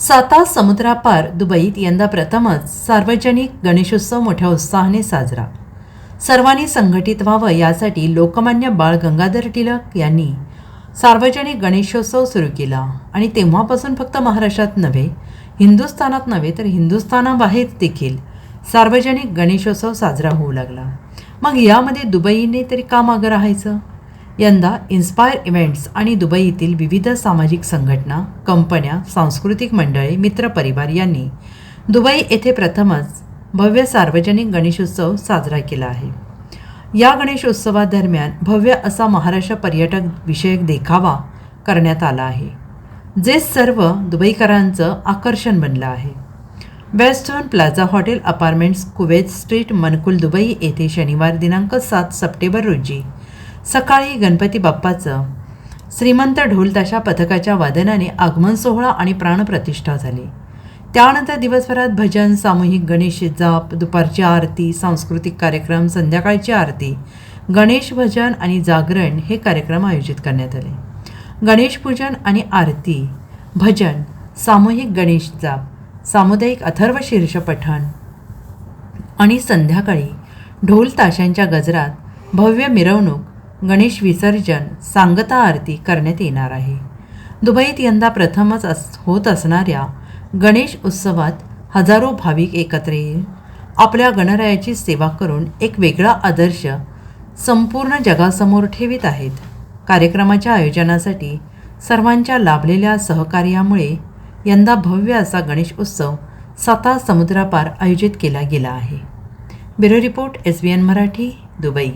साता समुद्रापार दुबईत यंदा प्रथमच सार्वजनिक गणेशोत्सव मोठ्या उत्साहाने साजरा. सर्वांनी संघटित व्हावं यासाठी लोकमान्य बाळ गंगाधर टिळक यांनी सार्वजनिक गणेशोत्सव सुरू केला. आणि तेव्हापासून फक्त महाराष्ट्रात नव्हे हिंदुस्थानात नव्हे तर हिंदुस्थानाबाहेर देखील सार्वजनिक गणेशोत्सव साजरा होऊ लागला. मग यामध्ये दुबईने तरी का मागं राहायचं? यंदा इन्स्पायर इव्हेंट्स आणि दुबईतील विविध सामाजिक संघटना कंपन्या सांस्कृतिक मंडळे मित्रपरिवार यांनी दुबई येथे प्रथमच भव्य सार्वजनिक गणेशोत्सव साजरा केला आहे. या गणेशोत्सवादरम्यान भव्य असा महाराष्ट्र पर्यटक विषयक देखावा करण्यात आला आहे जे सर्व दुबईकरांचं आकर्षण बनलं आहे. Western Plaza Hotel Apartments Kuwait Street Mankhool Dubai येथे शनिवार दिनांक सात सप्टेंबर रोजी सकाळी गणपती बाप्पाचं श्रीमंत ढोलताशा पथकाच्या वादनाने आगमन सोहळा आणि प्राणप्रतिष्ठा झाली. त्यानंतर दिवसभरात भजन सामूहिक गणेश जाप दुपारची आरती सांस्कृतिक कार्यक्रम संध्याकाळची आरती गणेश भजन आणि जागरण हे कार्यक्रम आयोजित करण्यात आले. गणेश पूजन आणि आरती भजन सामूहिक गणेश जाप सामुदायिक अथर्व शीर्ष पठण आणि संध्याकाळी ढोल ताशांच्या गजरात भव्य मिरवणूक गणेश विसर्जन सांगता आरती करण्यात येणार आहे. दुबईत यंदा प्रथमच अस होत असणाऱ्या गणेश उत्सवात हजारो भाविक एकत्र येईल. आपल्या गणरायाची सेवा करून एक वेगळा आदर्श संपूर्ण जगासमोर ठेवित आहेत. कार्यक्रमाच्या आयोजनासाठी सर्वांच्या लाभलेल्या सहकार्यामुळे यंदा भव्य असा गणेश उत्सव साता समुद्रापार आयोजित केला गेला आहे. Bureau report S B N Marathi Dubai.